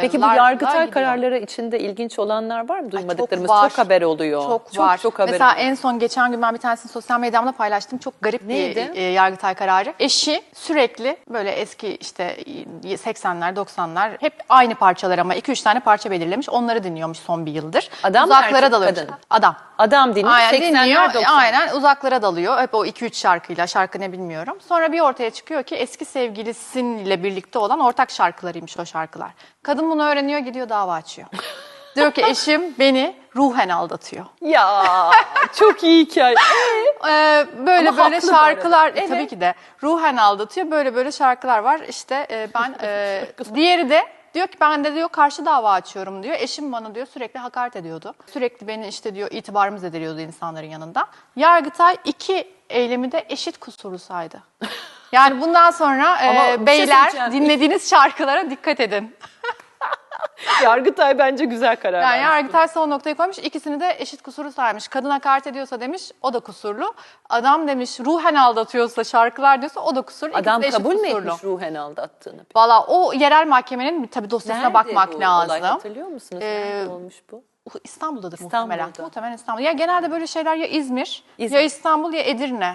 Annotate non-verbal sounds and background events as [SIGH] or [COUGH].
Peki bu yargıtay kararları içinde ilginç olanlar var mı? Duymadıklarımız var. çok, haber oluyor. Çok var. Çok, haber Mesela oluyor. en son geçen gün ben bir tanesini sosyal medyamda paylaştım. Çok garip Neydi? bir e, Yargıtay kararı. Eşi sürekli böyle eski işte 80'ler 90'lar hep aynı parçalar ama 2-3 tane parça belirlemiş. Onları dinliyormuş son bir yıldır. Adam Uzaklara kadın? Adam. Adam dinliyor. Aynen 80'ler dinliyor. 90'lar. Aynen uzaklara dalıyor. Hep o 2-3 şarkıyla. Şarkı ne bilmiyorum. Sonra bir ortaya çıkıyor ki eski sevgilisiyle birlikte olan ortak şarkılarıymış o şarkılar. Kadın bunu öğreniyor gidiyor dava açıyor. Diyor ki eşim beni ruhen aldatıyor. Ya çok iyi hikaye. Ee, böyle Ama böyle haklı şarkılar. Evet. tabii ki de ruhen aldatıyor. Böyle böyle şarkılar var. İşte e, ben e, diğeri de diyor ki ben de diyor karşı dava açıyorum diyor. Eşim bana diyor sürekli hakaret ediyordu. Sürekli beni işte diyor itibarımı zedeliyordu insanların yanında. Yargıtay iki eylemi de eşit kusurlu saydı. Yani bundan sonra e, bir şey beyler söyleyeceğim. dinlediğiniz şarkılara dikkat edin. [LAUGHS] Yargıtay bence güzel karar Yani vermiş. Yargıtay son noktayı koymuş. İkisini de eşit kusuru saymış. Kadın hakaret ediyorsa demiş o da kusurlu. Adam demiş ruhen aldatıyorsa şarkılar diyorsa o da kusurlu. İkisi Adam de eşit kabul mü kusurlu. etmiş ruhen aldattığını? Valla o yerel mahkemenin tabii dosyasına Nerede bakmak bu lazım. Olay, hatırlıyor musunuz? Nerede Ee, olmuş bu? İstanbul'dadır İstanbul'da. muhtemelen. Muhtemelen İstanbul. Ya genelde böyle şeyler ya İzmir, İzmir. ya İstanbul ya Edirne.